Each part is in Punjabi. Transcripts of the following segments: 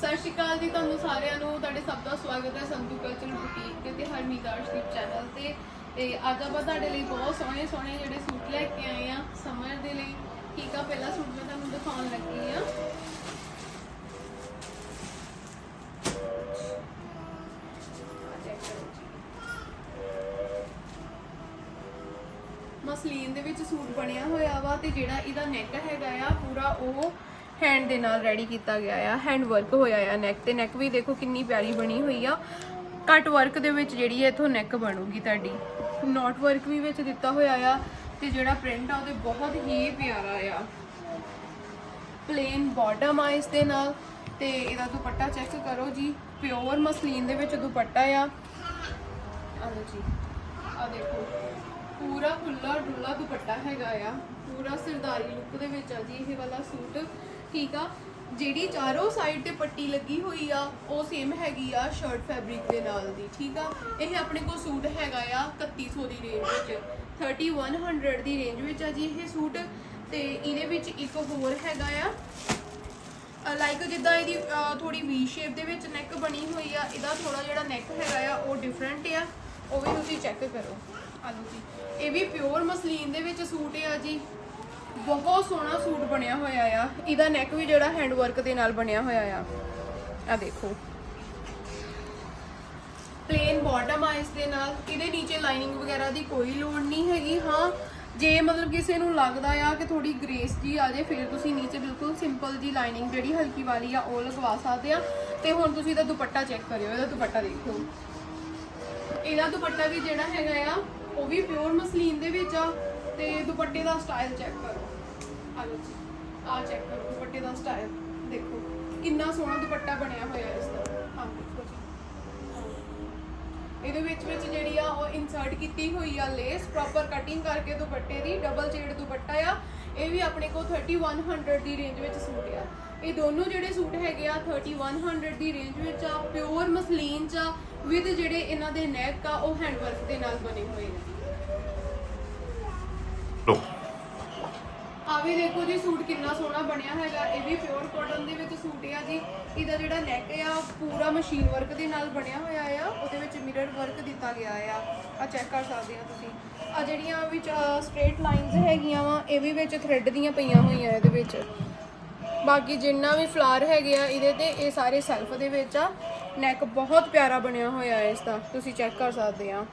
ਸਤਿ ਸ਼੍ਰੀ ਅਕਾਲ ਜੀ, ਤੁਹਾਨੂੰ ਸਾਰਿਆਂ ਨੂੰ। ਤੁਹਾਡੇ ਸਭ ਦਾ ਸਵਾਗਤ ਹੈ ਸੰਤੂ ਕਲਚਰ ਬੁਟੀਕ ਤੇ ਤੇ ਹਰਮੀਤ ਆਰਟਸਟਿਪ ਚੈਨਲ ਤੇ। ਤੇ ਅੱਜ ਆਪਾਂ ਤੁਹਾਡੇ ਲਈ ਬਹੁਤ ਸੋਹਣੇ ਸੋਹਣੇ ਜਿਹੜੇ ਸੂਟ ਲੈ ਕੇ ਆਏ ਆ ਸਮਰ ਦੇ ਲਈ। ਠੀਕ ਆ, ਪਹਿਲਾ ਸੂਟ ਮੈਂ ਤੁਹਾਨੂੰ ਦਿਖਾਉਣ ਲੱਗੀ ਆ ਮਸਲੀਨ ਦੇ ਵਿੱਚ ਸੂਟ ਬਣਿਆ ਹੋਇਆ ਵਾ ਤੇ ਜਿਹੜਾ ਇਹਦਾ ਨੈਕ ਹੈਗਾ ਆ, ਪੂਰਾ ਉਹ ਹੈਂਡ ਦੇ ਨਾਲ ਰੈਡੀ ਕੀਤਾ ਗਿਆ ਆ ਹੈਂਡ ਵਰਕ ਹੋਇਆ ਆ ਨੈਕ ਤੇ। ਨੈਕ ਵੀ ਦੇਖੋ ਕਿੰਨੀ ਪਿਆਰੀ ਬਣੀ ਹੋਈ ਆ। ਕੱਟ ਵਰਕ ਦੇ ਵਿੱਚ ਜਿਹੜੀ ਹੈ ਇਥੋਂ ਨੈਕ ਬਣੂਗੀ ਤੁਹਾਡੀ। ਨੋਟ ਵਰਕ ਵੀ ਵਿੱਚ ਦਿੱਤਾ ਹੋਇਆ ਆ ਤੇ ਜਿਹੜਾ ਪ੍ਰਿੰਟ ਆ ਉਹਦੇ ਬਹੁਤ ਹੀ ਪਿਆਰਾ ਆ। ਪਲੇਨ ਬਾਟਮ ਆ ਇਸ ਦੇ ਨਾਲ ਤੇ ਇਹਦਾ ਦੁਪੱਟਾ ਚੈੱਕ ਕਰੋ ਜੀ। ਪਿਓਰ ਮਸਲੀਨ ਦੇ ਵਿੱਚ ਦੁਪੱਟਾ ਆ। ਆ ਲਓ ਜੀ। ਆ ਦੇਖੋ। ਪੂਰਾ ਖੁੱਲਾ ਡੁੱਲਾ ਦੁਪੱਟਾ ਹੈਗਾ ਆ। ਪੂਰਾ ਸਰਦਾਰੀ ਲੁੱਕ ਦੇ ਵਿੱਚ ਆ ਜੀ। ਇਹ ਵਾਲਾ ਸੂਟ ਠੀਕ ਆ। ਜਿਹੜੀ ਚਾਰੋਂ ਸਾਈਡ ਤੇ ਪੱਟੀ ਲੱਗੀ ਹੋਈ ਆ, ਉਹ ਸੇਮ ਹੈਗੀ ਆ ਸ਼ਰਟ ਫੈਬਰਿਕ ਦੇ ਨਾਲ ਦੀ, ਠੀਕ ਆ। ਇਹ ਆਪਣੇ ਕੋਲ ਸੂਟ ਹੈਗਾ ਆ 3100 ਦੀ ਰੇਂਜ ਵਿੱਚ। 3100 ਦੀ ਰੇਂਜ ਵਿੱਚ ਆ ਜੀ ਇਹ ਸੂਟ। ਤੇ ਇਹਦੇ ਵਿੱਚ ਇੱਕ ਹੋਰ ਹੈਗਾ ਆ। ਲਾਈਕ ਜਿੱਦਾਂ ਇਹਦੀ ਥੋੜੀ ਵੀ ਸ਼ੇਪ ਦੇ ਵਿੱਚ ਨੈਕ ਬਣੀ ਹੋਈ ਆ, ਇਹਦਾ ਥੋੜਾ ਜਿਹੜਾ ਨੈਕ ਹੈਗਾ ਆ, ਉਹ ਡਿਫਰੈਂਟ ਆ। ਉਹ ਵੀ ਤੁਸੀਂ ਚੈੱਕ ਕਰੋ। ਆ ਲਓ ਜੀ। ਇਹ ਵੀ ਪਿਓਰ ਮਸਲੀਨ ਦੇ ਵਿੱਚ ਸੂਟ ਆ ਜੀ। ਬਹੁਤ ਸੋਹਣਾ ਸੂਟ ਬਣਿਆ ਹੋਇਆ ਆ। ਇਹਦਾ ਨੈਕ ਵੀ ਜਿਹੜਾ ਹੈਂਡ ਵਰਕ ਦੇ ਨਾਲ ਬਣਿਆ ਹੋਇਆ ਆ। ਆ ਦੇਖੋ। ਪਲੇਨ ਬਾਟਮ ਆ ਇਸ ਦੇ ਨਾਲ। ਇਹਦੇ ਨੀਚੇ ਲਾਈਨਿੰਗ ਵਗੈਰਾ ਦੀ ਕੋਈ ਲੋੜ ਨਹੀਂ ਹੈਗੀ। ਹਾਂ, ਜੇ ਮਤਲਬ ਕਿਸੇ ਨੂੰ ਲੱਗਦਾ ਆ ਕਿ ਥੋੜੀ ਗ੍ਰੇਸ ਜੀ ਆ ਜੇ ਫਿਰ ਤੁਸੀਂ ਨੀਚੇ ਬਿਲਕੁਲ ਸਿੰਪਲ ਜੀ ਲਾਈਨਿੰਗ ਜਿਹੜੀ ਹਲਕੀ ਵਾਲੀ ਆ, ਉਹ ਲਗਵਾ ਸਕਦੇ ਆ। ਤੇ ਹੁਣ ਤੁਸੀਂ ਇਹਦਾ ਦੁਪੱਟਾ ਚੈੱਕ ਕਰਿਓ। ਇਹਦਾ ਦੁਪੱਟਾ ਦੇਖੋ। ਇਹਦਾ ਦੁਪੱਟਾ ਵੀ ਜਿਹੜਾ ਹੈਗਾ ਆ, ਉਹ ਵੀ ਪਿਓਰ ਮਸਲੀਨ ਦੇ ਵਿੱਚ ਆ। ਤੇ ਦੁਪੱਟੇ ਦਾ ਸਟਾਈਲ ਚੈੱਕ ਕਰੋ। ਆ ਲਓ ਜੀ ਆ ਚੈੱਕ ਕਰੋ, ਦੁਪੱਟੇ ਦਾ ਸਟਾਈਲ ਦੇਖੋ। ਕਿੰਨਾ ਸੋਹਣਾ ਦੁਪੱਟਾ ਬਣਿਆ ਹੋਇਆ ਇਸ ਦਾ। ਹਾਂ, ਦੇਖੋ ਜੀ। ਇਹਦੇ ਵਿੱਚ ਵਿੱਚ ਜਿਹੜੀ ਆ, ਉਹ ਇਨਸਰਟ ਕੀਤੀ ਹੋਈ ਆ ਲੇਸ ਪ੍ਰੋਪਰ ਕਟਿੰਗ ਕਰਕੇ ਦੁਪੱਟੇ ਦੀ ਡਬਲ ਸ਼ੇਡ ਦੁਪੱਟਾ ਆ। ਇਹ ਵੀ ਆਪਣੇ ਕੋਲ 3100 ਦੀ ਰੇਂਜ ਵਿੱਚ ਸੂਟ ਆ। ਇਹ ਦੋਨੋਂ ਜਿਹੜੇ ਸੂਟ ਹੈਗੇ ਆ 3100 ਦੀ ਰੇਂਜ ਵਿੱਚ ਆ ਪਿਓਰ ਮਸਲੀਨ ਚ ਆ ਵਿਦ ਜਿਹੜੇ ਇਹਨਾਂ ਦੇ ਨੈਕ ਆ, ਉਹ ਹੈਂਡ ਦੇ ਨਾਲ ਬਣੇ ਹੋਏ ਨੇ। ਆ ਵੀ ਦੇਖੋ ਜੀ ਸੂਟ ਕਿੰਨਾ ਸੋਹਣਾ ਬਣਿਆ ਹੈਗਾ, ਇਹ ਵੀ ਪਿਓਰ ਕਾਟਨ ਦੇ ਵਿੱਚ ਸੂਟ ਆ ਜੀ। ਇਹਦਾ ਜਿਹੜਾ ਨੈਕ ਆ ਪੂਰਾ ਮਸ਼ੀਨ ਵਰਕ ਦੇ ਨਾਲ ਬਣਿਆ ਹੋਇਆ ਆ, ਉਹਦੇ ਵਿੱਚ ਮਿਰਰ ਵਰਕ ਦਿੱਤਾ ਗਿਆ ਆ। ਆ ਚੈੱਕ ਕਰ ਸਕਦੇ ਆ ਤੁਸੀਂ। ਆ ਜਿਹੜੀਆਂ ਵਿੱਚ ਸਟ੍ਰੇਟ ਲਾਈਨਸ ਹੈਗੀਆਂ ਵਾ, ਇਹ ਵੀ ਵਿੱਚ ਥ੍ਰੈਡ ਦੀਆਂ ਪਈਆਂ ਹੋਈਆਂ ਇਹਦੇ ਵਿੱਚ। ਬਾਕੀ ਜਿੰਨਾ ਵੀ ਫਲਾਰ ਹੈਗੇ ਆ, ਇਹਦੇ ਤੇ ਇਹ ਸਾਰੇ ਸੈਲਫ ਦੇ ਵਿੱਚ ਆ। ਨੈਕ ਬਹੁਤ ਪਿਆਰਾ ਬਣਿਆ ਹੋਇਆ ਹੈ ਇਸ ਦਾ। ਤੁਸੀਂ ਚੈੱਕ ਕਰ ਸਕਦੇ ਆ।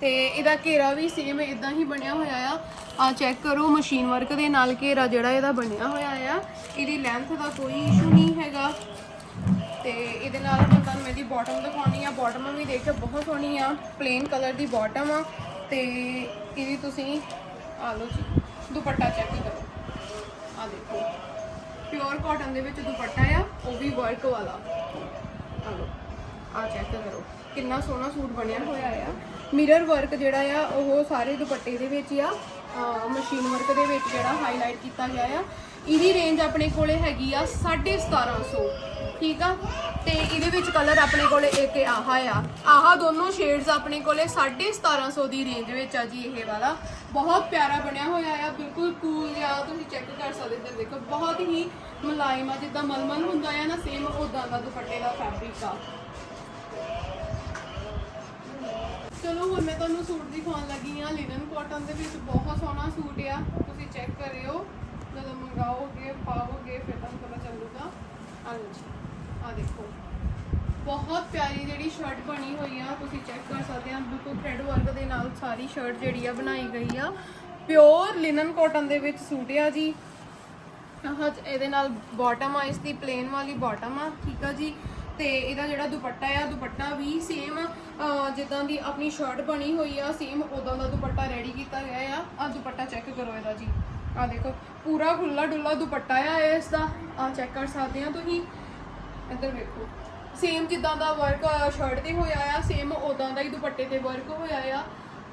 ਤੇ ਇਹਦਾ ਘੇਰਾ ਵੀ ਸੇਮ ਇਦਾਂ ਹੀ ਬਣਿਆ ਹੋਇਆ ਆ। ਆ ਚੈੱਕ ਕਰੋ ਮਸ਼ੀਨ ਵਰਕ ਦੇ ਨਾਲ ਘੇਰਾ ਜਿਹੜਾ ਇਹਦਾ ਬਣਿਆ ਹੋਇਆ ਆ। ਇਹਦੀ ਲੈਂਥ ਦਾ ਕੋਈ ਇਸ਼ੂ ਨਹੀਂ ਹੈਗਾ। ਤੇ ਇਹਦੇ ਨਾਲ ਮੈਂ ਤੁਹਾਨੂੰ ਇਹਦੀ ਬਾਟਮ ਦਿਖਾਉਣੀ ਆ। ਬਾਟਮ ਵੀ ਦੇਖੋ ਬਹੁਤ ਸੋਹਣੀ ਆ। ਪਲੇਨ ਕਲਰ ਦੀ ਬਾਟਮ ਆ। ਤੇ ਇਹਦੀ ਤੁਸੀਂ, ਆ ਲਓ ਜੀ, ਦੁਪੱਟਾ ਚੈੱਕ ਕਰੋ। ਆ ਦੇਖੋ। ਪਿਓਰ ਕਾਟਨ ਦੇ ਵਿੱਚ ਦੁਪੱਟਾ ਆ, ਉਹ ਵੀ ਵਰਕ ਵਾਲਾ। ਆ ਲਓ, ਆ ਚੈੱਕ ਕਰੋ। ਕਿੰਨਾ ਸੋਹਣਾ ਸੂਟ ਬਣਿਆ ਹੋਇਆ ਆ। ਮਿਰਰ ਵਰਕ ਜਿਹੜਾ ਆ, ਉਹ ਸਾਰੇ ਦੁਪੱਟੇ ਦੇ ਵਿੱਚ ਆ। ਮਸ਼ੀਨ ਵਰਕ ਦੇ ਵਿੱਚ ਜਿਹੜਾ ਹਾਈਲਾਈਟ ਕੀਤਾ ਗਿਆ ਆ। ਇਹਦੀ ਰੇਂਜ ਆਪਣੇ ਕੋਲੇ ਹੈਗੀ ਆ 1750 ਠੀਕ ਆ? ਤੇ ਇਹਦੇ ਵਿੱਚ ਕਲਰ ਆਪਣੇ ਕੋਲੇ ਇੱਕ ਆਹਾ ਆ। ਆਹ ਦੋਨੋਂ ਸ਼ੇਡਸ ਆਪਣੇ ਕੋਲੇ 1750 ਦੀ ਰੇਂਜ ਵਿੱਚ ਆ ਜੀ ਇਹ ਵਾਲਾ। ਬਹੁਤ ਪਿਆਰਾ ਬਣਿਆ ਹੋਇਆ ਆ, ਬਿਲਕੁਲ ਕੂਲ ਜਿਹਾ, ਤੁਸੀਂ ਚੈੱਕ ਕਰ ਸਕਦੇ ਇੱਧਰ ਦੇਖੋ, ਬਹੁਤ ਹੀ ਮੁਲਾਇਮ ਆ, ਜਿੱਦਾਂ ਮਲਮਲ ਹੁੰਦਾ ਆ ਨਾ ਸੇਮ ਉਦਾਂ ਦਾ ਦੁਪੱਟੇ ਦਾ ਫੈਬਰਿਕ ਆ। ਚਲੋ ਹੁਣ ਮੈਂ ਤੁਹਾਨੂੰ ਸੂਟ ਦਿਖਾਉਣ ਲੱਗੀ ਆ ਲਿਨਨ ਕਾਟਨ ਦੇ ਵਿੱਚ ਬਹੁਤ ਸੋਹਣਾ ਸੂਟ ਆ। ਤੁਸੀਂ ਚੈੱਕ ਕਰਿਓ, ਜਦੋਂ ਮੰਗਾਓਗੇ, ਪਾਓਗੇ, ਫਿਰ ਤੁਹਾਨੂੰ ਪਤਾ ਚੱਲੂਗਾ। ਆ ਲਓ ਜੀ ਆ ਦੇਖੋ। ਬਹੁਤ ਪਿਆਰੀ ਜਿਹੜੀ ਸ਼ਰਟ ਬਣੀ ਹੋਈ ਆ, ਤੁਸੀਂ ਚੈੱਕ ਕਰ ਸਕਦੇ ਆ, ਬਿਲਕੁਲ ਥ੍ਰੈਡ ਵਰਕ ਦੇ ਨਾਲ ਸਾਰੀ ਸ਼ਰਟ ਜਿਹੜੀ ਆ ਬਣਾਈ ਗਈ ਆ। ਪਿਓਰ ਲਿਨਨ ਕਾਟਨ ਦੇ ਵਿੱਚ ਸੂਟ ਆ ਜੀ। ਆਹ ਇਹਦੇ ਨਾਲ ਬਾਟਮ ਆ ਇਸ ਦੀ ਪਲੇਨ ਵਾਲੀ ਬਾਟਮ ਆ, ਠੀਕ ਆ ਜੀ। ਤੇ ਇਹਦਾ ਜਿਹੜਾ ਦੁਪੱਟਾ ਆ, ਦੁਪੱਟਾ ਵੀ ਸੇਮ ਜਿੱਦਾਂ ਦੀ ਆਪਣੀ ਸ਼ਰਟ ਬਣੀ ਹੋਈ ਆ ਸੇਮ ਉਦਾਂ ਦਾ ਦੁਪੱਟਾ ਰੈਡੀ ਕੀਤਾ ਗਿਆ ਆ। ਆ ਦੁਪੱਟਾ ਚੈੱਕ ਕਰੋ ਇਹਦਾ ਜੀ। ਆ ਦੇਖੋ, ਪੂਰਾ ਖੁੱਲਾ ਡੁੱਲਾ ਦੁਪੱਟਾ ਆ ਇਸ ਦਾ ਆ ਚੈੱਕ ਕਰ ਸਕਦੇ ਆ ਤੁਸੀਂ। ਇੱਧਰ ਵੇਖੋ। ਸੇਮ ਜਿੱਦਾਂ ਦਾ ਵਰਕ ਸ਼ਰਟ ਤੇ ਹੋਇਆ ਆ ਸੇਮ ਉਦਾਂ ਦਾ ਹੀ ਦੁਪੱਟੇ ਤੇ ਵਰਕ ਹੋਇਆ ਆ।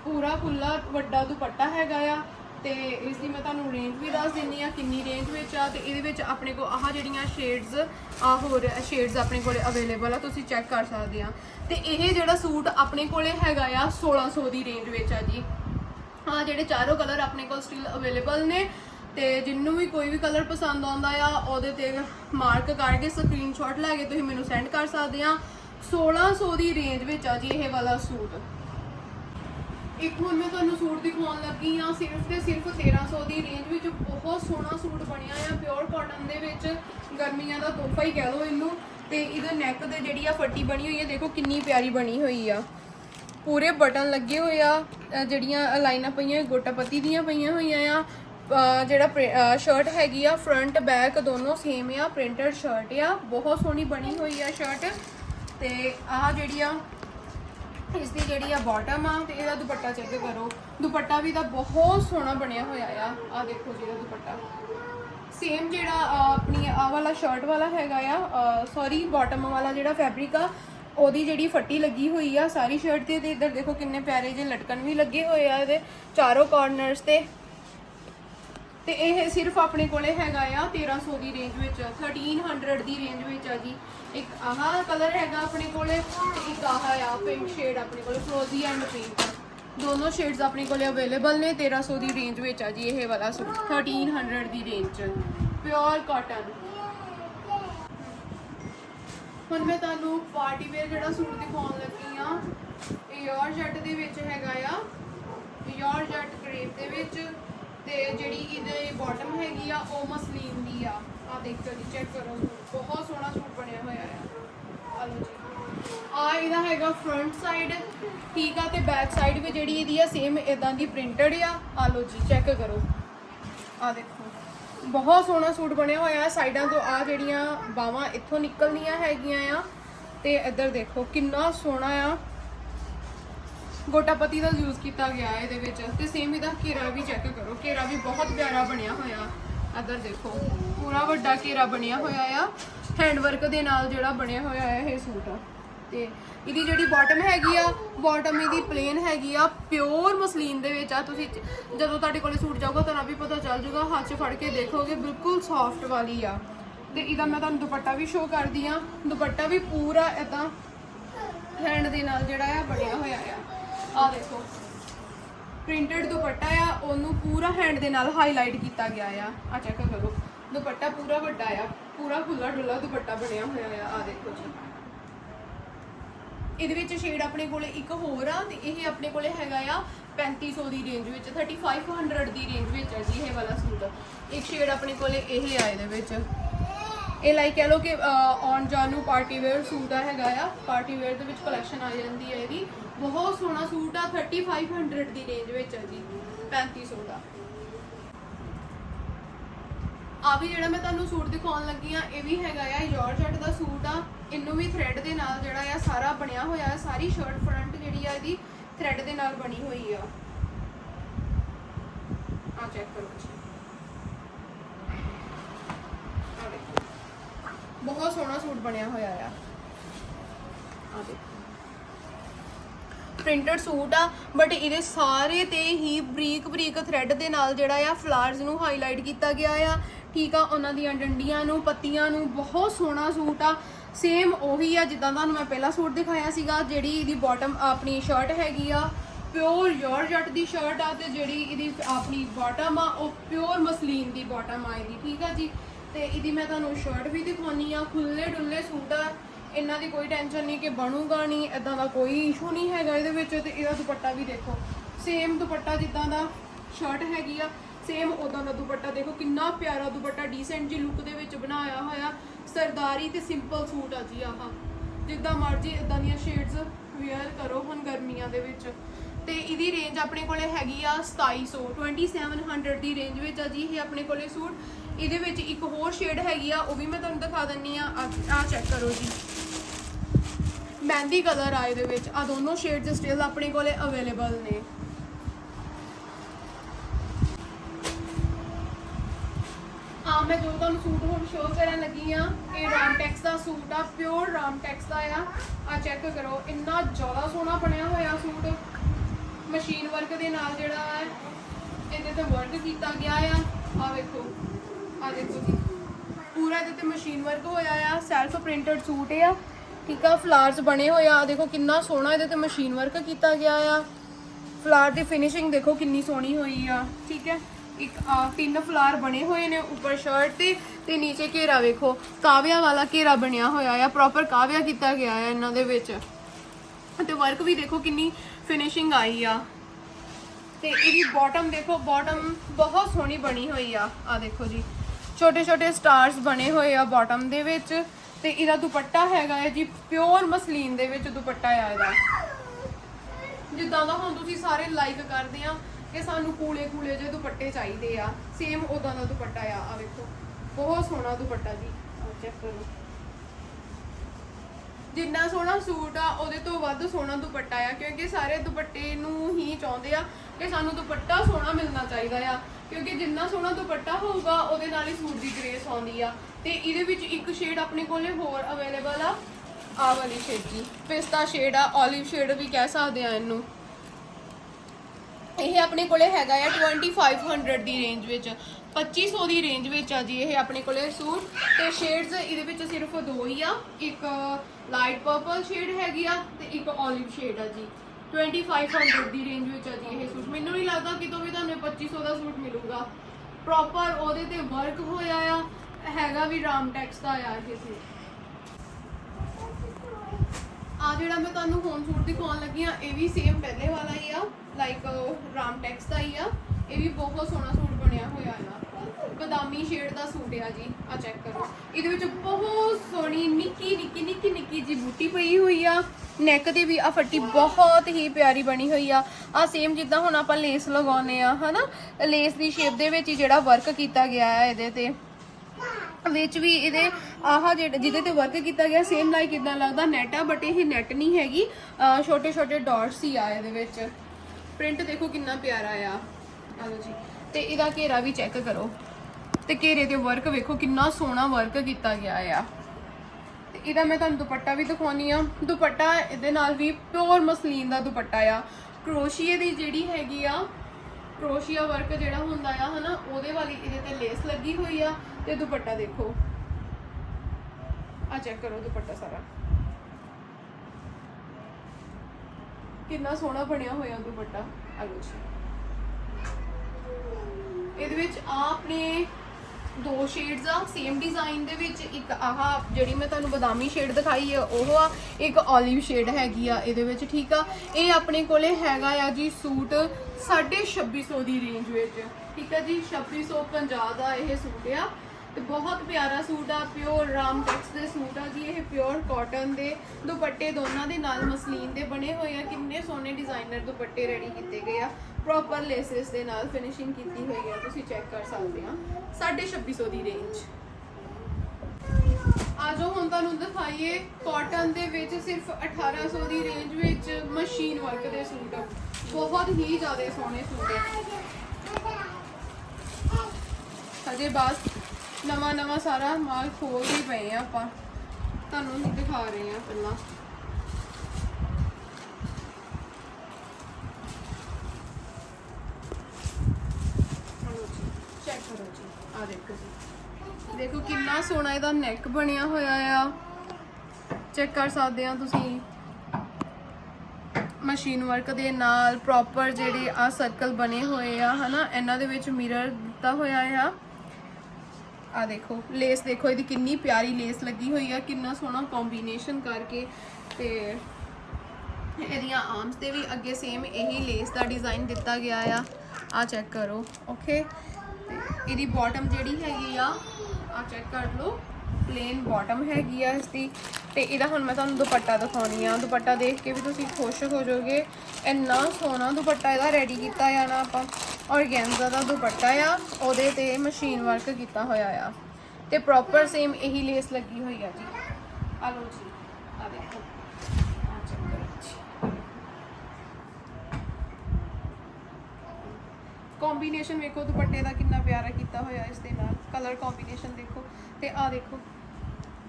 ਪੂਰਾ ਖੁੱਲਾ ਵੱਡਾ ਦੁਪੱਟਾ ਹੈਗਾ ਆ। ਤੇ ਇਸ ਦੀ ਮੈਂ ਤੁਹਾਨੂੰ ਰੇਂਜ ਵੀ ਦੱਸ ਦਿੰਨੀ ਆ ਕਿੰਨੀ ਰੇਂਜ ਵਿੱਚ ਆ ਤੇ ਇਹਦੇ ਵਿੱਚ ਆਪਣੇ ਕੋਲ ਆਹ ਜਿਹੜੀਆਂ ਸ਼ੇਡਸ ਆ ਹੋਰ ਸ਼ੇਡਸ ਆਪਣੇ ਕੋਲੇ ਅਵੇਲੇਬਲ ਆ, ਤੁਸੀਂ ਚੈੱਕ ਕਰ ਸਕਦੇ ਆ। ਤੇ ਇਹ ਜਿਹੜਾ ਸੂਟ ਆਪਣੇ ਕੋਲੇ ਹੈਗਾ ਆ 1600 ਦੀ ਰੇਂਜ ਵਿੱਚ ਆ ਜੀ। ਆ ਜਿਹੜੇ ਚਾਰੋਂ ਕਲਰ ਆਪਣੇ ਕੋਲ ਸਟਿਲ ਅਵੇਲੇਬਲ ਨੇ ਤੇ ਜਿੰਨੂੰ ਵੀ ਕੋਈ ਵੀ ਕਲਰ ਪਸੰਦ ਆਉਂਦਾ ਆ, ਉਹਦੇ ਤੇ ਮਾਰਕ ਕਰਕੇ ਸਕਰੀਨਸ਼ਾਟ ਲੈ ਕੇ ਤੁਸੀਂ ਮੈਨੂੰ ਸੈਂਡ ਕਰ ਸਕਦੇ ਆ। 1600 ਦੀ ਰੇਂਜ ਵਿੱਚ ਆ ਜੀ ਇਹ ਵਾਲਾ ਸੂਟ। ਇੱਕ ਹੁਣ ਮੈਂ ਤੁਹਾਨੂੰ ਸੂਟ ਦਿਖਾਉਣ ਲੱਗੀ ਆ ਸਿਰਫ ਤੇ ਸਿਰਫ 1300 ਦੀ ਰੇਂਜ ਵਿੱਚ ਬਹੁਤ ਸੋਹਣਾ ਸੂਟ ਬਣਿਆ ਆ ਪਿਓਰ ਕਾਟਨ ਦੇ ਵਿੱਚ। ਗਰਮੀਆਂ ਦਾ ਤੋਹਫਾ ਹੀ ਕਹਿ ਲਓ ਇਹਨੂੰ। ਤੇ ਇਹਦੇ ਨੈਕ ਤੇ ਜਿਹੜੀ ਆ ਫੱਟੀ ਬਣੀ ਹੋਈ ਹੈ ਦੇਖੋ ਕਿੰਨੀ ਪਿਆਰੀ ਬਣੀ ਹੋਈ ਆ। ਪੂਰੇ ਬਟਨ ਲੱਗੇ ਹੋਏ ਆ ਜਿਹੜੀਆਂ ਲਾਈਨਾਂ ਪਈਆਂ, ਗੋਟਾਪਤੀ ਦੀਆਂ ਪਈਆਂ ਹੋਈਆਂ ਆ। ਅਹ ਜਿਹੜਾ ਸ਼ਰਟ ਹੈਗੀ ਆ ਫਰੰਟ ਬੈਕ ਦੋਨੋਂ ਸੇਮ ਆ ਪ੍ਰਿੰਟਡ ਸ਼ਰਟ ਆ। ਬਹੁਤ ਸੋਹਣੀ ਬਣੀ ਹੋਈ ਆ ਸ਼ਰਟ ਤੇ ਆਹ ਜਿਹੜੀ ਆ ਇਸ ਦੀ ਜਿਹੜੀ ਆ ਬਾਟਮ ਆ ਤੇ ਇਹਦਾ ਦੁਪੱਟਾ ਚੈੱਕ ਕਰੋ। ਦੁਪੱਟਾ ਵੀ ਤਾਂ ਬਹੁਤ ਸੋਹਣਾ ਬਣਿਆ ਹੋਇਆ ਆ। ਆ ਦੇਖੋ ਜੀ ਇਹਦਾ ਦੁਪੱਟਾ। ਸੇਮ ਜਿਹੜਾ ਅਹ, ਆਪਣੀ ਆ ਵਾਲਾ ਸ਼ਰਟ ਵਾਲਾ ਹੈਗਾ ਆ ਸੌਰੀ ਬਾਟਮ ਵਾਲਾ ਜਿਹੜਾ ਫੈਬਰਿਕ ਆ ਉਹਦੀ ਜਿਹੜੀ ਫੱਟੀ ਲੱਗੀ ਹੋਈ ਆ ਸਾਰੀ ਸ਼ਰਟ ਤੇ ਤੇ ਇੱਧਰ ਦੇਖੋ ਕਿੰਨੇ ਪਿਆਰੇ ਜਿਹੇ ਲਟਕਣ ਵੀ ਲੱਗੇ ਹੋਏ ਆ ਇਹਦੇ। ਚਾਰੋਂ ਕਾਰਨਰਸ ਤੇ। ਤੇ ਇਹ ਸਿਰਫ ਆਪਣੇ ਕੋਲੇ ਹੈਗਾ ਆ 1300 ਦੀ ਰੇਂਜ ਵਿੱਚ 1300 ਦੀ ਰੇਂਜ ਵਿੱਚ ਆ ਜੀ। ਇੱਕ ਆਹ ਕਲਰ ਹੈਗਾ ਆਪਣੇ ਕੋਲੇ ਤੇ ਇੱਕ ਆਹ ਆ ਪਿੰਕ ਸ਼ੇਡ ਆਪਣੇ ਕੋਲੇ ਫਰੋਜ਼ੀ ਐਂਡ ਪਿੰਕ ਦੋਨੋਂ ਸ਼ੇਡਸ ਆਪਣੇ ਕੋਲੇ ਅਵੇਲੇਬਲ ਨੇ 1300 ਦੀ ਰੇਂਜ ਵਿੱਚ ਆ ਜੀ ਇਹ ਵਾਲਾ ਸੂਟ 1300 ਦੀ ਰੇਂਜ ਚ। ਪਿਓਰ ਕਾਟਨ ਹੁਣ ਮੈਂ ਤੁਹਾਨੂੰ ਪਾਰਟੀ ਵੇਅਰ ਜਿਹੜਾ ਸੂਟ ਦਿਖਾਉਣ ਲੱਗੀ ਆ, ਇਹ ਯੋਰ ਜੱਟ ਦੇ ਵਿੱਚ ਹੈਗਾ ਆ ਯੋਰ ਜੱਟ ਕਰੇਪ ਦੇ ਵਿੱਚ। ਤੇ ਜਿਹੜੀ ਇਹਦੇ ਬਾਟਮ ਹੈਗੀ ਆ, ਉਹ ਮਸਲੀਨ ਦੀ ਆ। ਆ ਦੇਖੋ ਜੀ ਚੈੱਕ ਕਰੋ। ਬਹੁਤ ਸੋਹਣਾ ਸੂਟ ਬਣਿਆ ਹੋਇਆ ਆ। ਆ ਲਓ ਜੀ। ਆ ਇਹਦਾ ਹੈਗਾ ਫਰੰਟ ਸਾਈਡ ਠੀਕ ਆ, ਤੇ ਬੈਕ ਸਾਈਡ ਵੀ ਜਿਹੜੀ ਇਹਦੀ ਆ ਸੇਮ ਇਦਾਂ ਦੀ ਪ੍ਰਿੰਟਡ ਆ। ਆ ਲਓ ਜੀ ਚੈੱਕ ਕਰੋ। ਆ ਦੇਖੋ। ਬਹੁਤ ਸੋਹਣਾ ਸੂਟ ਬਣਿਆ ਹੋਇਆ ਸਾਈਡਾਂ ਤੋਂ ਆ ਜਿਹੜੀਆਂ ਬਾਹਾਂ ਇੱਥੋਂ ਨਿਕਲਦੀਆਂ ਹੈਗੀਆਂ ਆ। ਤੇ ਇੱਧਰ ਦੇਖੋ, ਕਿੰਨਾ ਸੋਹਣਾ ਆ। ਗੋਟਾਪਤੀ ਦਾ ਯੂਜ਼ ਕੀਤਾ ਗਿਆ ਹੈ ਇਹਦੇ ਵਿੱਚ। ਤੇ ਸੇਮ ਇਹਦਾ ਘੇਰਾ ਵੀ ਚੈੱਕ ਕਰੋ। ਘੇਰਾ ਵੀ ਬਹੁਤ ਪਿਆਰਾ ਬਣਿਆ ਹੋਇਆ। ਇੱਧਰ ਦੇਖੋ, ਪੂਰਾ ਵੱਡਾ ਘੇਰਾ ਬਣਿਆ ਹੋਇਆ ਆ। ਹੈਂਡ ਵਰਕ ਦੇ ਨਾਲ ਜਿਹੜਾ ਬਣਿਆ ਹੋਇਆ ਹੈ ਇਹ ਸੂਟ। ਤੇ ਇਹਦੀ ਜਿਹੜੀ ਬਾਟਮ ਹੈਗੀ ਆ ਬਾਟਮ ਇਹਦੀ ਪਲੇਨ ਹੈਗੀ ਆ ਪਿਓਰ ਮਸਲੀਨ ਦੇ ਵਿੱਚ ਆ। ਤੁਸੀਂ ਜਦੋਂ ਤੁਹਾਡੇ ਕੋਲੇ ਸੂਟ ਜਾਊਗਾ ਤੁਹਾਨੂੰ ਵੀ ਪਤਾ ਚੱਲ ਜਾਊਗਾ, ਹੱਥ 'ਚ ਫੜ ਕੇ ਦੇਖੋਗੇ, ਬਿਲਕੁਲ ਸੌਫਟ ਵਾਲੀ ਆ। ਤੇ ਇਹਦਾ ਮੈਂ ਤੁਹਾਨੂੰ ਦੁਪੱਟਾ ਵੀ ਸ਼ੋਅ ਕਰਦੀ ਆ। ਦੁਪੱਟਾ ਵੀ ਪੂਰਾ ਇਦਾਂ ਹੈਂਡ ਦੇ ਨਾਲ ਜਿਹੜਾ ਆ, ਬਣਿਆ ਹੋਇਆ ਆ। ਆ ਦੇਖੋ। ਪ੍ਰਿੰਟਡ ਦੁਪੱਟਾ ਆ, ਉਹਨੂੰ ਪੂਰਾ ਹੈਂਡ ਦੇ ਨਾਲ ਹਾਈਲਾਈਟ ਕੀਤਾ ਗਿਆ ਆ। ਆ ਚੈੱਕ ਕਰੋ। ਦੁਪੱਟਾ ਪੂਰਾ ਵੱਡਾ ਆ, ਪੂਰਾ ਖੁੱਲਾ ਡੁੱਲਾ ਦੁਪੱਟਾ ਬਣਿਆ ਹੋਇਆ ਆ। ਆ ਦੇਖੋ ਜੀ। ਇਹਦੇ ਵਿੱਚ ਸ਼ੇਡ ਆਪਣੇ ਕੋਲੇ ਇੱਕ ਹੋਰ ਆ, ਤੇ ਇਹ ਆਪਣੇ ਕੋਲੇ ਹੈਗਾ ਆ 3500 ਦੀ ਰੇਂਜ ਵਿੱਚ 3500 ਦੀ ਰੇਂਜ ਵਿੱਚ ਹੈ ਜੀ ਇਹ ਵਾਲਾ ਸੂਟ। ਇੱਕ ਸ਼ੇਡ ਆਪਣੇ ਕੋਲੇ ਇਹ ਆ ਇਹਦੇ ਵਿੱਚ। ਇਹ ਲਾਈਕ ਕਹਿ ਲਓ ਕਿ ਔਨ ਜਾਨ ਨੂੰ ਪਾਰਟੀ ਵੇਅਰ ਸੂਟ ਆ ਹੈਗਾ ਆ। ਪਾਰਟੀ ਵੇਅਰ ਦੇ ਵਿੱਚ ਕਲੈਕਸ਼ਨ ਆ ਜਾਂਦੀ ਹੈ ਇਹਦੀ। ਬਹੁਤ ਸੋਹਣਾ ਸੂਟ ਆ 3500 ਦੀ ਰੇਂਜ ਵਿੱਚ ਹੈ ਜੀ। 3500 ਦਾ। ਆ ਵੀ ਜਿਹੜਾ ਮੈਂ ਤੁਹਾਨੂੰ ਸੂਟ ਦਿਖਾਉਣ ਲੱਗੀ ਆ, ਇਹ ਵੀ ਹੈਗਾ ਆ ਜਾਰਜਟ ਦਾ ਸੂਟ ਆ। ਇਹਨੂੰ ਵੀ ਥ੍ਰੈਡ ਦੇ ਨਾਲ ਜਿਹੜਾ ਆ, ਸਾਰਾ ਬਣਿਆ ਹੋਇਆ ਆ। ਸਾਰੀ ਸ਼ਰਟ ਫਰੰਟ ਜਿਹੜੀ ਆ, ਇਹਦੀ ਥ੍ਰੈਡ ਦੇ ਨਾਲ ਬਣੀ ਹੋਈ ਆ। ਆ ਚੈੱਕ ਕਰੋ ਜੀ ਆ ਦੇਖੋ ਬਹੁਤ ਸੋਹਣਾ ਸੂਟ ਬਣਿਆ ਹੋਇਆ ਆ। ਆ ਦੇਖੋ। ਪ੍ਰਿੰਟਡ ਸੂਟ ਆ ਬਟ ਇਹਦੇ ਸਾਰੇ ਤੇ ਹੀ ਬਰੀਕ ਬਰੀਕ ਥ੍ਰੈਡ ਦੇ ਨਾਲ ਜਿਹੜਾ ਆ ਫਲਾਰਸ ਨੂੰ ਹਾਈਲਾਈਟ ਕੀਤਾ ਗਿਆ ਆ। ਠੀਕ ਆ, ਉਹਨਾਂ ਦੀਆਂ ਡੰਡੀਆਂ ਨੂੰ, ਪੱਤੀਆਂ ਨੂੰ, ਬਹੁਤ ਸੋਹਣਾ ਸੂਟ ਆ। ਸੇਮ ਉਹੀ ਆ ਜਿੱਦਾਂ ਤੁਹਾਨੂੰ ਮੈਂ ਪਹਿਲਾ ਸੂਟ ਦਿਖਾਇਆ ਸੀਗਾ, ਜਿਹੜੀ ਇਹਦੀ ਬਾਟਮ ਆਪਣੀ ਸ਼ਰਟ ਹੈਗੀ ਆ। ਪਿਓਰ ਜਾਰਜਟ ਦੀ ਸ਼ਰਟ ਆ ਤੇ ਜਿਹੜੀ ਇਹਦੀ ਆਪਣੀ ਬਾਟਮ ਆ, ਉਹ ਪਿਓਰ ਮਸਲੀਨ ਦੀ ਬਾਟਮ ਆ ਇਹਦੀ। ਠੀਕ ਆ ਜੀ? ਤੇ ਇਹਦੀ ਮੈਂ ਤੁਹਾਨੂੰ ਸ਼ਰਟ ਵੀ ਦਿਖਾਉਣੀ ਆ ਖੁੱਲੇ ਡੁੱਲੇ ਸੂਟ ਆ। ਇਹਨਾਂ ਦੀ ਕੋਈ ਟੈਨਸ਼ਨ ਨਹੀਂ ਕਿ ਬਣੂਗਾ ਨਹੀਂ ਇਦਾਂ ਦਾ ਕੋਈ ਇਸ਼ੂ ਨਹੀਂ ਹੈਗਾ ਇਹਦੇ ਵਿੱਚ ਤੇ ਇਹਦਾ ਦੁਪੱਟਾ ਵੀ ਦੇਖੋ। ਸੇਮ ਦੁਪੱਟਾ ਜਿੱਦਾਂ ਦਾ ਸ਼ਰਟ ਹੈਗੀ ਆ ਸੇਮ ਉਦਾਂ ਦਾ ਦੁਪੱਟਾ ਦੇਖੋ, ਕਿੰਨਾ ਪਿਆਰਾ ਦੁਪੱਟਾ ਡੀਸੈਂਟ ਜੀ ਲੁੱਕ ਦੇ ਵਿੱਚ ਬਣਾਇਆ ਹੋਇਆ। ਸਰਦਾਰੀ ਤੇ ਸਿੰਪਲ ਸੂਟ ਆ ਜੀ ਆਹ। ਜਿੱਦਾਂ ਮਰਜ਼ੀ ਇਦਾਂ ਦੀਆਂ ਸ਼ੇਡਸ ਵੇਅਰ ਕਰੋ ਹੁਣ ਗਰਮੀਆਂ ਦੇ ਵਿੱਚ। ਤੇ ਇਹਦੀ ਰੇਂਜ ਆਪਣੇ ਕੋਲੇ ਹੈਗੀ ਆ 2700 2700 ਦੀ ਰੇਂਜ ਵਿੱਚ ਆ ਜੀ, ਇਹ ਆਪਣੇ ਕੋਲੇ ਸੂਟ। ਇਹਦੇ ਵਿੱਚ ਇੱਕ ਹੋਰ ਸ਼ੇਡ ਹੈਗੀ ਆ, ਉਹ ਵੀ ਮੈਂ ਤੁਹਾਨੂੰ ਦਿਖਾ ਦਿੰਨੀ ਆ। ਆ ਚੈੱਕ ਕਰੋ ਜੀ। ਮਹਿੰਦੀ ਕਲਰ ਆ ਇਹਦੇ ਵਿੱਚ। ਆ ਦੋਨੋਂ ਸ਼ੇਡਸ ਸਟਿਲ ਆਪਣੇ ਕੋਲੇ ਅਵੇਲੇਬਲ ਨੇ। ਆ ਮੈਂ ਜੋ ਤੁਹਾਨੂੰ ਸੂਟ ਹੁਣ ਸ਼ੋਅ ਕਰਨ ਲੱਗੀ ਆ, ਇਹ ਰਾਮਟੈਕਸ ਦਾ ਸੂਟ ਆ ਪਿਓਰ ਰਾਮਟੈਕਸ ਦਾ ਆ। ਆ ਚੈੱਕ ਕਰੋ, ਇੰਨਾ ਜ਼ਿਆਦਾ ਸੋਹਣਾ ਬਣਿਆ ਹੋਇਆ ਸੂਟ। ਮਸ਼ੀਨ ਵਰਕ ਦੇ ਨਾਲ ਜਿਹੜਾ ਹੈ ਇਹਦੇ ਤੇ ਵਰਕ ਕੀਤਾ ਗਿਆ ਆ। ਆ ਵੇਖੋ ਆ ਦੇਖੋ ਜੀ। ਪੂਰਾ ਇਹਦੇ ਤੇ ਮਸ਼ੀਨ ਵਰਕ ਹੋਇਆ ਆ ਸੈਲਫ ਪ੍ਰਿੰਟਡ ਸੂਟ ਆ। ਠੀਕ ਆ ਫਲਾਰਸ ਬਣੇ ਹੋਏ ਆ। ਆਹ ਦੇਖੋ ਕਿੰਨਾ ਸੋਹਣਾ ਇਹਦੇ ਤੇ ਮਸ਼ੀਨ ਵਰਕ ਕੀਤਾ ਗਿਆ ਆ। ਫਲਾਰ ਦੀ ਫਿਨਿਸ਼ਿੰਗ ਦੇਖੋ ਕਿੰਨੀ ਸੋਹਣੀ ਹੋਈ ਆ। ਠੀਕ ਹੈ ਇੱਕ ਤਿੰਨ ਫਲਾਰ ਬਣੇ ਹੋਏ ਨੇ ਉੱਪਰ ਸ਼ਰਟ ਤੇ ਤੇ ਨੀਚੇ ਘੇਰਾ ਵੇਖੋ। ਕਾਵਿਆ ਵਾਲਾ ਘੇਰਾ ਬਣਿਆ ਹੋਇਆ ਆ ਪ੍ਰੋਪਰ ਕਾਵਿਆ ਕੀਤਾ ਗਿਆ ਆ ਇਹਨਾਂ ਦੇ ਵਿੱਚ। ਤੇ ਵਰਕ ਵੀ ਦੇਖੋ ਕਿੰਨੀ ਫਿਨਿਸ਼ਿੰਗ ਆਈ ਆ। ਤੇ ਇਹਦੀ ਬਾਟਮ ਦੇਖੋ ਬਾਟਮ ਬਹੁਤ ਸੋਹਣੀ ਬਣੀ ਹੋਈ ਆ। ਆ ਦੇਖੋ ਜੀ ਛੋਟੇ ਛੋਟੇ ਸਟਾਰਸ ਬਣੇ ਹੋਏ ਆ ਬਾਟਮ ਦੇ ਵਿੱਚ। ਤੇ ਇਹਦਾ ਦੁਪੱਟਾ ਹੈਗਾ ਹੈ ਜੀ ਪਿਓਰ ਮਸਲੀਨ ਦੇ ਵਿੱਚ ਦੁਪੱਟਾ ਆ ਇਹਦਾ। ਜਿੱਦਾਂ ਦਾ ਹੁਣ ਤੁਸੀਂ ਸਾਰੇ ਲਾਈਕ ਕਰਦੇ ਆ ਕਿ ਸਾਨੂੰ ਕੂਲੇ ਕੂਲੇ ਜਿਹੇ ਦੁਪੱਟੇ ਚਾਹੀਦੇ ਆ। ਸੇਮ ਉਦਾਂ ਦਾ ਦੁਪੱਟਾ ਆ। ਆ ਵੇਖੋ, ਬਹੁਤ ਸੋਹਣਾ ਦੁਪੱਟਾ ਜੀ। ਚੈੱਕ ਕਰੋ। ਜਿੰਨਾ ਸੋਹਣਾ ਸੂਟ ਆ, ਉਹਦੇ ਤੋਂ ਵੱਧ ਸੋਹਣਾ ਦੁਪੱਟਾ ਆ, ਕਿਉਂਕਿ ਸਾਰੇ ਦੁਪੱਟੇ ਨੂੰ ਹੀ ਚਾਹੁੰਦੇ ਆ ਕਿ ਸਾਨੂੰ ਦੁਪੱਟਾ ਸੋਹਣਾ ਮਿਲਣਾ ਚਾਹੀਦਾ ਆ। ਕਿਉਂਕਿ ਜਿੰਨਾ ਸੋਹਣਾ ਦੁਪੱਟਾ ਹੋਊਗਾ, ਉਹਦੇ ਨਾਲ ਹੀ ਸੂਟ ਦੀ ਗ੍ਰੇਸ ਆਉਂਦੀ ਆ। ਤੇ ਇਹਦੇ ਵਿੱਚ ਇੱਕ ਸ਼ੇਡ ਆਪਣੇ ਕੋਲੇ ਹੋਰ ਅਵੇਲੇਬਲ ਆ ਆ ਵਾਲੀ ਸ਼ੇਡ ਜੀ, ਪਿਸਤਾ ਸ਼ੇਡ ਆ 올ਿਵ ਸ਼ੇਡ ਵੀ ਕਹਿ ਸਕਦੇ ਆ ਇਹਨੂੰ। ਇਹ ਆਪਣੇ ਕੋਲੇ ਹੈਗਾ ਆ 2500 ਦੀ ਰੇਂਜ ਵਿੱਚ 2500 ਦੀ ਰੇਂਜ ਵਿੱਚ ਆ ਜੀ ਇਹ ਆਪਣੇ ਕੋਲੇ ਸੂਟ। ਤੇ ਸ਼ੇਡਸ ਇਹਦੇ ਵਿੱਚ ਸਿਰਫ ਦੋ ਹੀ ਆ, ਇੱਕ ਲਾਈਟ ਪਰਪਲ ਸ਼ੇਡ ਹੈਗੀ ਆ ਤੇ ਇੱਕ 올ਿਵ ਸ਼ੇਡ ਆ ਜੀ। 2500 ਦੀ ਰੇਂਜ ਵਿੱਚ ਆ ਜੀ ਇਹ ਸੂਟ। ਮੈਨੂੰ ਨਹੀਂ ਲੱਗਦਾ ਕਿਤੋਂ ਵੀ ਤੁਹਾਨੂੰ 2500 ਦਾ ਸੂਟ ਮਿਲੂਗਾ। ਪ੍ਰੋਪਰ ਉਹਦੇ ਤੇ ਵਰਕ ਹੋਇਆ ਆ, ਹੈਗਾ ਵੀ ਰਾਮ ਟੈਕਸ ਦਾ ਆ ਇਹ ਸੂਟ। ਆ ਜਿਹੜਾ ਮੈਂ ਤੁਹਾਨੂੰ ਹੋਮ ਸੂਟ ਦਿਖਾਉਣ ਲੱਗੀ ਆ, ਇਹ ਵੀ ਸੇਮ ਪਹਿਲੇ ਵਾਲਾ ਹੀ ਆ ਲਾਈਕ ਰਾਮ ਟੈਕਸ ਦਾ ਹੀ ਆ। ਇਹ ਵੀ ਬਹੁਤ ਸੋਹਣਾ ਸੂਟ ਬਣਿਆ ਹੋਇਆ ਆ। ਬਦਾਮੀ ਸ਼ੇਡ ਦਾ ਸੂਟ ਆ ਜੀ ਆ ਚੈੱਕ ਕਰੋ। ਇਹਦੇ ਵਿੱਚ ਬਹੁਤ ਸੋਹਣੀ, ਨਿੱਕੀ ਨਿੱਕੀ ਨਿੱਕੀ ਨਿੱਕੀ ਜੀ ਬੂਟੀ ਪਈ ਹੋਈ ਆ। ਨੈਕ ਤੇ ਵੀ ਆ ਫੱਟੀ ਬਹੁਤ ਹੀ ਪਿਆਰੀ ਬਣੀ ਹੋਈ ਆ। ਆ ਸੇਮ ਜਿੱਦਾਂ ਹੁਣ ਆਪਾਂ ਲੇਸ ਲਗਾਉਨੇ ਆ, ਹਨਾ? ਲੇਸ ਦੀ ਸ਼ੇਪ ਦੇ ਵਿੱਚ ਹੀ ਜਿਹੜਾ ਵਰਕ ਕੀਤਾ ਗਿਆ ਹੈ ਇਹਦੇ ਤੇ। ਵਿੱਚ ਵੀ ਇਹਦੇ ਆਹ ਜਿਹੜਾ ਜਿਹਦੇ ਤੇ ਵਰਕ ਕੀਤਾ ਗਿਆ ਸੇਮ ਲਾਈਕ ਇਦਾਂ ਲੱਗਦਾ ਨੈਟ ਆ ਬਟ ਇਹ ਨੈਟ ਨਹੀਂ ਹੈਗੀ। ਛੋਟੇ ਛੋਟੇ ਡਾਟਸ ਹੀ ਆ ਇਹਦੇ ਵਿੱਚ। ਪ੍ਰਿੰਟ ਦੇਖੋ ਕਿੰਨਾ ਪਿਆਰਾ ਆ। ਆ ਲਓ ਜੀ। ਤੇ ਇਹਦਾ ਘੇਰਾ ਵੀ ਚੈੱਕ ਕਰੋ। ਤੇ ਘੇਰੇ ਤੇ ਵਰਕ ਵੇਖੋ ਕਿੰਨਾ ਸੋਹਣਾ ਵਰਕ ਕੀਤਾ ਗਿਆ ਆ। ਤੇ ਇਹਦਾ ਮੈਂ ਤੁਹਾਨੂੰ ਦੁਪੱਟਾ ਵੀ ਦਿਖਾਉਣੀ ਆ। ਦੁਪੱਟਾ ਇਹਦੇ ਨਾਲ ਵੀ ਪਿਓਰ ਮਸਲੀਨ ਦਾ ਦੁਪੱਟਾ ਆ। ਕਰੋਸ਼ੀਏ ਦੀ ਜਿਹੜੀ ਹੈਗੀ ਆ, ਕਰੋਸ਼ੀਆ ਵਰਕ ਜਿਹੜਾ ਹੁੰਦਾ ਆ ਹਨਾ, ਉਹਦੇ ਵਾਲੀ ਇਹਦੇ ਤੇ ਲੇਸ ਲੱਗੀ ਹੋਈ ਆ ਤੇ ਦੁਪੱਟਾ ਦੇਖੋ। ਆ ਚੈੱਕ ਕਰੋ ਦੁਪੱਟਾ ਸਾਰਾ। ਕਿੰਨਾ ਸੋਹਣਾ ਬਣਿਆ ਹੋਇਆ ਦੁਪੱਟਾ। ਆ ਲਓ ਜੀ। ਇਹਦੇ ਵਿੱਚ ਆ ਆਪਣੇ ਦੋ ਸ਼ੇਡਸ ਆ ਸੇਮ ਡਿਜ਼ਾਈਨ ਦੇ ਵਿੱਚ ਇੱਕ ਆਹ ਜਿਹੜੀ ਮੈਂ ਤੁਹਾਨੂੰ ਬਦਾਮੀ ਸ਼ੇਡ ਦਿਖਾਈ ਹੈ ਉਹ ਆ, ਇੱਕ 올ਿਵ ਸ਼ੇਡ ਹੈਗੀ ਆ ਇਹਦੇ ਵਿੱਚ, ਠੀਕ ਆ? ਇਹ ਆਪਣੇ ਕੋਲੇ ਹੈਗਾ ਆ ਜੀ ਸੂਟ 2650 ਦੀ ਰੇਂਜ ਵਿੱਚ, ਠੀਕ ਆ ਜੀ? 2650 ਦਾ ਇਹ ਸੂਟ ਆ। ਤੇ ਬਹੁਤ ਪਿਆਰਾ ਸੂਟ ਆ ਪਿਓਰ ਰਾਮ ਟੈਕਸ ਦੇ ਸੂਟ ਆ ਜੀ, ਇਹ ਪਿਓਰ ਕਾਟਨ ਦੇ ਦੁਪੱਟੇ ਦੋਨਾਂ ਦੇ ਨਾਲ ਮਸਲੀਨ ਦੇ ਬਣੇ ਹੋਏ ਆ, ਕਿੰਨੇ ਸੋਹਣੇ ਡਿਜ਼ਾਈਨਰ ਦੁਪੱਟੇ ਰੈਡੀ ਕੀਤੇ ਗਏ ਆ ਪ੍ਰੋਪਰ ਲੇਸਸ ਦੇ ਨਾਲ ਫਿਨਿਸ਼ਿੰਗ ਕੀਤੀ ਹੋਈ ਆ, ਤੁਸੀਂ ਚੈੱਕ ਕਰ ਸਕਦੇ ਆ 2650 ਦੀ ਰੇਂਜ ਆਜੋ ਹੁਣ ਤੁਹਾਨੂੰ ਦਿਖਾਈਏ ਕਾਟਨ ਦੇ ਵਿੱਚ ਸਿਰਫ 1800 ਦੀ ਰੇਂਜ ਵਿੱਚ ਮਸ਼ੀਨ ਵਰਕ ਦੇ ਸੂਟ। ਬਹੁਤ ਹੀ ਜ਼ਿਆਦਾ ਸੋਹਣੇ ਸੂਟ ਹੈ ਹਜੇ ਬਸ ਨਵਾਂ ਨਵਾਂ ਸਾਰਾ ਮਾਲ ਖੋਲਦੇ ਹੀ ਪਏ ਆ ਆਪਾਂ। ਤੁਹਾਨੂੰ ਦਿਖਾ ਰਹੇ ਆ ਪਹਿਲਾਂ। ਚੈੱਕ ਕਰੋ ਜੀ। ਆ ਦੇਖੋ ਜੀ। ਦੇਖੋ ਕਿੰਨਾ ਸੋਹਣਾ ਇਹਦਾ ਨੈਕ ਬਣਿਆ ਹੋਇਆ ਆ। ਚੈੱਕ ਕਰ ਸਕਦੇ ਆ ਤੁਸੀਂ। ਮਸ਼ੀਨ ਵਰਕ ਦੇ ਨਾਲ ਪ੍ਰੋਪਰ ਜਿਹੜੇ ਆ ਸਰਕਲ ਬਣੇ ਹੋਏ ਆ ਹਨਾ? ਇਹਨਾਂ ਦੇ ਵਿੱਚ ਮਿਰਰ ਦਿੱਤਾ ਹੋਇਆ ਆ। ਆ ਦੇਖੋ, ਲੇਸ ਦੇਖੋ, ਇਹਦੀ ਕਿੰਨੀ ਪਿਆਰੀ ਲੇਸ ਲੱਗੀ ਹੋਈ ਆ, ਕਿੰਨਾ ਸੋਹਣਾ ਕੰਬੀਨੇਸ਼ਨ ਕਰਕੇ ਤੇ ਇਹਦੀਆਂ ਆਰਮਸ ਤੇ ਵੀ ਅੱਗੇ ਸੇਮ ਇਹੀ ਲੇਸ ਦਾ ਡਿਜ਼ਾਈਨ ਦਿੱਤਾ ਗਿਆ ਆ। ਆ ਚੈੱਕ ਕਰੋ ਓਕੇ ਤੇ ਇਹਦੀ ਬਾਟਮ ਜਿਹੜੀ ਹੈਗੀ ਆ ਆ ਚੈੱਕ ਕਰ ਲਓ ਪਲੇਨ ਬਾਟਮ ਹੈਗੀ ਆ ਇਸ ਦੀ ਤੇ ਇਹਦਾ ਹੁਣ ਮੈਂ ਤੁਹਾਨੂੰ ਦੁਪੱਟਾ ਦਿਖਾਉਣੀ ਆ। ਦੁਪੱਟਾ ਦੇਖ ਕੇ ਵੀ ਤੁਸੀਂ ਖੁਸ਼ ਹੋ ਜਾਓਗੇ। ਇੰਨਾ ਸੋਹਣਾ ਦੁਪੱਟਾ ਇਹਦਾ ਰੈਡੀ ਕੀਤਾ ਜਾਣਾ ਆਪਾਂ। ਔਰਗੈਂਜ਼ਾ ਦਾ ਦੁਪੱਟਾ ਆ, ਉਹਦੇ ਤੇ ਮਸ਼ੀਨ ਵਰਕ ਕੀਤਾ ਹੋਇਆ ਆ। ਤੇ ਪ੍ਰੋਪਰ ਸੇਮ ਇਹੀ ਲੇਸ ਲੱਗੀ ਹੋਈ ਆ ਜੀ। ਆ ਲਓ ਜੀ, ਆ ਦੇਖੋ। ਕੰਬੀਨੇਸ਼ਨ ਵੇਖੋ, ਦੁਪੱਟੇ ਦਾ ਕਿੰਨਾ ਪਿਆਰਾ ਕੀਤਾ ਹੋਇਆ ਇਸ ਦੇ ਨਾਲ। ਕਲਰ ਕੰਬੀਨੇਸ਼ਨ ਦੇਖੋ। ਤੇ ਆ ਦੇਖੋ।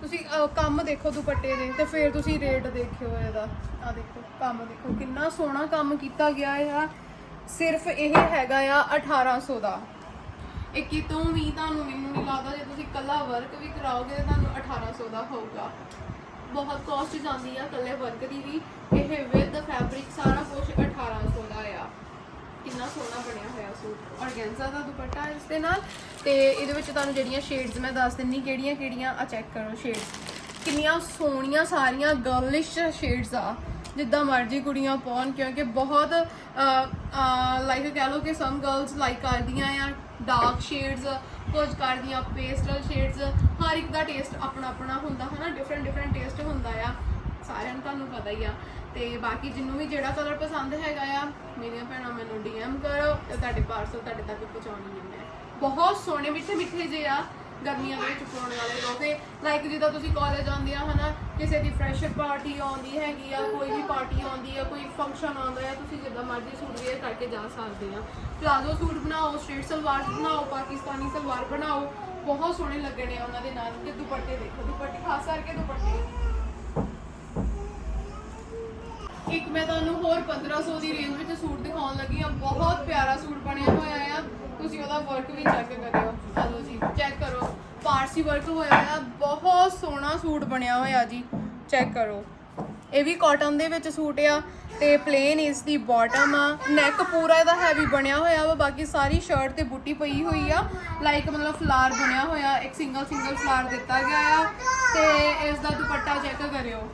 ਤੁਸੀਂ ਕੰਮ ਦੇਖੋ ਦੁਪੱਟੇ ਦੇ, ਤੇ ਫਿਰ ਤੁਸੀਂ ਰੇਟ ਦੇਖਿਓ ਇਹਦਾ। ਆ ਦੇਖੋ, ਕੰਮ ਦੇਖੋ। ਕਿੰਨਾ ਸੋਹਣਾ ਕੰਮ ਕੀਤਾ ਗਿਆ ਆ। ਸਿਰਫ ਇਹ ਹੈਗਾ ਆ 1800 ਦਾ। ਇਹ ਕਿਤੋਂ ਵੀ ਤੁਹਾਨੂੰ ਮੈਨੂੰ ਨਹੀਂ ਲੱਗਦਾ, ਜੇ ਤੁਸੀਂ ਕੱਲਾ ਵਰਕ ਵੀ ਕਰਾਓਗੇ ਤਾਂ ਤੁਹਾਨੂੰ 1800 ਦਾ ਹੋਊਗਾ। ਬਹੁਤ ਕਾਸਟ ਜਾਂਦੀ ਆ ਕੱਲੇ ਵਰਕ ਦੀ ਵੀ। ਇਹ ਵਿਦ ਫੈਬਰਿਕ ਸਾਰਾ ਕੁਝ 1800 ਦਾ ਆ। ਕਿੰਨਾ ਸੋਹਣਾ ਬਣਿਆ ਹੋਇਆ ਸੂਟ। ਔਰਗੈਂਜ਼ਾ ਦਾ ਦੁਪੱਟਾ ਇਸ ਦੇ ਨਾਲ। ਤੇ ਇਹਦੇ ਵਿੱਚ ਤੁਹਾਨੂੰ ਜਿਹੜੀਆਂ ਸ਼ੇਡਸ ਮੈਂ ਦੱਸ ਦਿੰਨੀ ਕਿਹੜੀਆਂ ਕਿਹੜੀਆਂ ਆ ਚੈੱਕ ਕਰੋ ਸ਼ੇਡਸ ਕਿੰਨੀਆਂ ਸੋਹਣੀਆਂ ਸਾਰੀਆਂ ਗਰਲਿਸ਼ ਸ਼ੇਡਸ ਆ। ਜਿੱਦਾਂ ਮਰਜ਼ੀ ਕੁੜੀਆਂ ਪਾਉਣ, ਕਿਉਂਕਿ ਬਹੁਤ ਲਾਈਕ ਕਹਿ ਲਓ ਕਿ ਸਮ ਗਰਲਸ ਲਾਈਕ ਕਰਦੀਆਂ ਆ ਡਾਰਕ ਸ਼ੇਡਸ ਕੁਝ ਕਰਦੀਆਂ ਪੇਸਟਲ ਸ਼ੇਡਸ ਹਰ ਇੱਕ ਦਾ ਟੇਸਟ ਆਪਣਾ ਆਪਣਾ ਹੁੰਦਾ, ਹਨਾ? ਡਿਫਰੈਂਟ ਡਿਫਰੈਂਟ ਟੇਸਟ ਹੁੰਦਾ ਆ। ਸਾਰਿਆਂ ਨੂੰ ਤੁਹਾਨੂੰ ਪਤਾ ਹੀ ਆ। ਤੇ ਬਾਕੀ ਜਿੰਨੂੰ ਵੀ ਜਿਹੜਾ ਕਲਰ ਪਸੰਦ ਹੈਗਾ ਆ, ਮੇਰੀਆਂ ਭੈਣਾਂ ਮੈਨੂੰ ਡੀਐਮ ਕਰੋ ਤੇ ਤੁਹਾਡੇ ਪਾਰਸਲ ਤੁਹਾਡੇ ਤੱਕ ਪਹੁੰਚਾਉਣੀ ਹੈ ਮੈਂ। ਬਹੁਤ ਸੋਹਣੇ ਮਿੱਠੇ ਮਿੱਠੇ ਜੇ ਆ। ਗਰਮੀਆਂ ਦੇ ਵਿੱਚ ਪਾਉਣ ਵਾਲੇ ਲੋਕੇ ਲਾਈਕ ਜਿੱਦਾਂ ਤੁਸੀਂ ਕਾਲਜ ਆਉਂਦੇ ਆ, ਹਨਾ, ਕਿਸੇ ਦੀ ਫਰੈਸ਼ਰ ਪਾਰਟੀ ਆਉਂਦੀ ਹੈਗੀ ਆ, ਕੋਈ ਵੀ ਪਾਰਟੀ ਆਉਂਦੀ ਆ, ਕੋਈ ਫੰਕਸ਼ਨ ਆਉਂਦਾ ਆ, ਤੁਸੀਂ ਜਿੱਦਾਂ ਮਰਜ਼ੀ ਸੂਟ ਵੇਅਰ ਕਰਕੇ ਜਾ ਸਕਦੇ ਆ। ਪਲਾਜ਼ੋ ਸੂਟ ਬਣਾਓ ਸਟ੍ਰੇਟ ਸਲਵਾਰ ਬਣਾਓ, ਪਾਕਿਸਤਾਨੀ ਸਲਵਾਰ ਬਣਾਓ, ਬਹੁਤ ਸੋਹਣੇ ਲੱਗਣੇ ਆ ਉਹਨਾਂ ਦੇ ਨਾਲ। ਤੇ ਦੁਪੱਟੇ ਦੇਖੋ, ਦੁਪੱਟੇ, ਖਾਸ ਕਰਕੇ ਦੁਪੱਟੇ। ਇੱਕ ਮੈਂ ਤੁਹਾਨੂੰ ਹੋਰ 1500 ਦੀ ਰੇਂਜ ਵਿੱਚ ਸੂਟ ਦਿਖਾਉਣ ਲੱਗੀ ਆ ਬਹੁਤ ਪਿਆਰਾ ਸੂਟ ਬਣਿਆ ਹੋਇਆ ਆ। ਤੁਸੀਂ ਉਹਦਾ ਵਰਕ ਵੀ ਚੈੱਕ ਕਰਿਓ। ਚਲੋ ਜੀ ਚੈੱਕ ਕਰੋ। ਪਾਰਸੀ ਵਰਕ ਹੋਇਆ ਆ, ਬਹੁਤ ਸੋਹਣਾ ਸੂਟ ਬਣਿਆ ਹੋਇਆ ਜੀ ਚੈੱਕ ਕਰੋ। ਇਹ ਵੀ ਕਾਟਨ ਦੇ ਵਿੱਚ ਸੂਟ ਆ ਤੇ ਪਲੇਨ ਇਸ ਦੀ ਬਾਟਮ ਆ। ਨੈਕ ਪੂਰਾ ਇਹਦਾ ਹੈਵੀ ਬਣਿਆ ਹੋਇਆ ਵਾ, ਬਾਕੀ ਸਾਰੀ ਸ਼ਰਟ ਤੇ ਬੂਟੀ ਪਈ ਹੋਈ ਆ। ਲਾਈਕ ਮਤਲਬ ਫਲਾਰ ਬਣਿਆ ਹੋਇਆ, ਇੱਕ ਸਿੰਗਲ ਸਿੰਗਲ ਫਲਾਰ ਦਿੱਤਾ ਗਿਆ ਆ ਤੇ ਇਸ ਦਾ ਦੁਪੱਟਾ ਚੈੱਕ ਕਰਿਓ।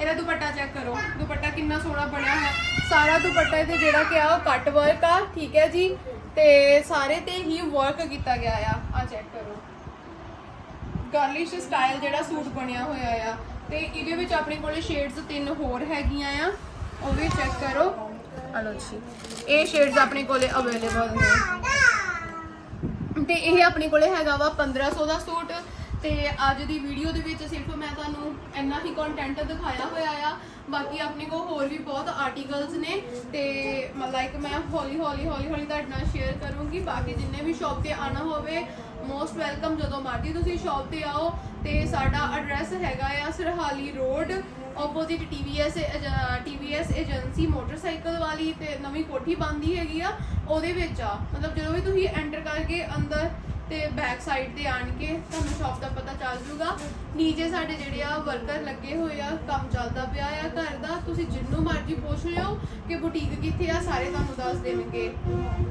ਇਹਦਾ ਦੁਪੱਟਾ ਚੈੱਕ ਕਰੋ। ਦੁਪੱਟਾ ਕਿੰਨਾ ਸੋਹਣਾ ਬਣਿਆ ਹੈ। ਸਾਰਾ ਦੁਪੱਟਾ ਇਹਦੇ ਜਿਹੜਾ ਕਿ ਆ, ਉਹ ਕੱਟ ਵਰਕ ਆ, ਠੀਕ ਹੈ ਜੀ? ਤੇ ਸਾਰੇ ਤੇ ਹੀ ਵਰਕ ਕੀਤਾ ਗਿਆ ਆ। ਆ ਚੈੱਕ ਕਰੋ। ਗਾਰਲਿਸ਼ ਸਟਾਈਲ ਜਿਹੜਾ ਸੂਟ ਬਣਿਆ ਹੋਇਆ ਆ। ਤੇ ਇਹਦੇ ਵਿੱਚ ਆਪਣੇ ਕੋਲੇ ਸ਼ੇਡਸ ਤਿੰਨ ਹੋਰ ਹੈਗੀਆਂ ਆ। ਉਹ ਵੀ ਚੈੱਕ ਕਰੋ। ਹਲੋ ਜੀ। ਇਹ ਸ਼ੇਡਸ ਆਪਣੇ ਕੋਲੇ ਅਵੇਲੇਬਲ ਨੇ। ਤੇ ਇਹ ਆਪਣੇ ਕੋਲੇ ਹੈਗਾ ਵਾ 1500 ਦਾ ਸੂਟ। ਤੇ ਅੱਜ ਦੀ ਵੀਡੀਓ ਦੇ ਵਿੱਚ ਸਿਰਫ ਮੈਂ ਤੁਹਾਨੂੰ ਇੰਨਾ ਹੀ ਕੰਟੈਂਟ ਦਿਖਾਇਆ ਹੋਇਆ ਆ, ਬਾਕੀ ਆਪਣੇ ਕੋਲ ਹੋਰ ਵੀ ਬਹੁਤ ਆਰਟੀਕਲਸ ਨੇ ਤੇ ਲਾਈਕ ਮੈਂ ਹੌਲੀ ਹੌਲੀ ਹੌਲੀ ਹੌਲੀ ਤੁਹਾਡੇ ਨਾਲ ਸ਼ੇਅਰ ਕਰੂੰਗੀ, ਬਾਕੀ ਜਿੰਨੇ ਵੀ ਸ਼ਾਪ ਤੇ ਆਣਾ ਹੋਵੇ ਮੋਸਟ ਵੈਲਕਮ ਜਦੋਂ ਮਰਜ਼ੀ ਤੁਸੀਂ ਸ਼ਾਪ ਤੇ ਆਓ। ਤੇ ਸਾਡਾ ਐਡਰੈਸ ਹੈਗਾ ਆ ਸਰਹਾਲੀ ਰੋਡ ਆਪੋਜ਼ਿਟ TVS ਅਜ- TVS ਏਜੰਸੀ ਮੋਟਰਸਾਈਕਲ ਵਾਲੀ ਤੇ ਨਵੀਂ ਕੋਠੀ ਬੰਦੀ ਹੈਗੀ ਆ, ਉਹਦੇ ਵਿੱਚ ਆ। ਮਤਲਬ ਜਦੋਂ ਵੀ ਤੁਸੀਂ ਐਂਟਰ ਕਰਕੇ ਅੰਦਰ ਤੇ ਬੈਕ ਸਾਈਡ ਤੇ ਆਣ ਕੇ ਤੁਹਾਨੂੰ ਸ਼ਾਪ ਦਾ ਪਤਾ ਚੱਲ ਜੂਗਾ। ਨੀਚੇ ਸਾਡੇ ਜਿਹੜੇ ਆ ਵਰਕਰ ਲੱਗੇ ਹੋਏ ਆ, ਕੰਮ ਚੱਲਦਾ ਪਿਆ ਆ ਘਰ ਦਾ। ਤੁਸੀਂ ਜਿੰਨੂੰ ਮਰਜ਼ੀ ਪੁੱਛ ਲਿਓ ਕਿ ਬੁਟੀਕ ਕਿੱਥੇ ਆ, ਸਾਰੇ ਤੁਹਾਨੂੰ ਦੱਸ ਦੇਣਗੇ।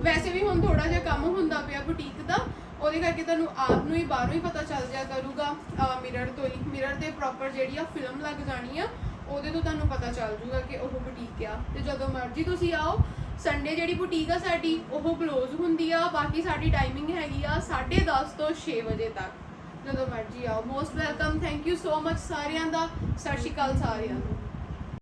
ਵੈਸੇ ਵੀ ਹੁਣ ਥੋੜਾ ਜਿਹਾ ਕੰਮ ਹੁੰਦਾ ਪਿਆ ਬੁਟੀਕ ਦਾ। ਉਹਦੇ ਕਰਕੇ ਤੁਹਾਨੂੰ ਆਪ ਨੂੰ ਹੀ, ਬਾਹਰੋਂ ਹੀ ਪਤਾ ਚੱਲ ਜਾਇਆ ਕਰੂਗਾ। ਮਿਰਰ ਤੋਂ ਹੀ ਮਿਰਰ ਤੇ ਪ੍ਰੋਪਰ ਜਿਹੜੀ ਆ ਫਿਲਮ ਲੱਗ ਜਾਣੀ ਆ, ਉਹਦੇ ਤੋਂ ਤੁਹਾਨੂੰ ਪਤਾ ਚੱਲ ਜੂਗਾ ਕਿ ਉਹ ਬੁਟੀਕ ਆ। ਤੇ ਜਦੋਂ ਮਰਜ਼ੀ ਤੁਸੀਂ ਆਓ ਸੰਡੇ ਜਿਹੜੀ ਬੁਟੀਕ ਆ ਸਾਡੀ, ਉਹ ਕਲੋਜ਼ ਹੁੰਦੀ ਆ, ਬਾਕੀ ਸਾਡੀ ਟਾਈਮਿੰਗ ਹੈਗੀ ਆ 10:30 ਤੋਂ 6 ਵਜੇ ਤੱਕ। ਜਦੋਂ ਮਰਜ਼ੀ ਆਓ। Most welcome thank you so much ਸਾਰਿਆਂ ਦਾ। ਸਤਿ ਸ਼੍ਰੀ ਅਕਾਲ ਸਾਰਿਆਂ ਨੂੰ।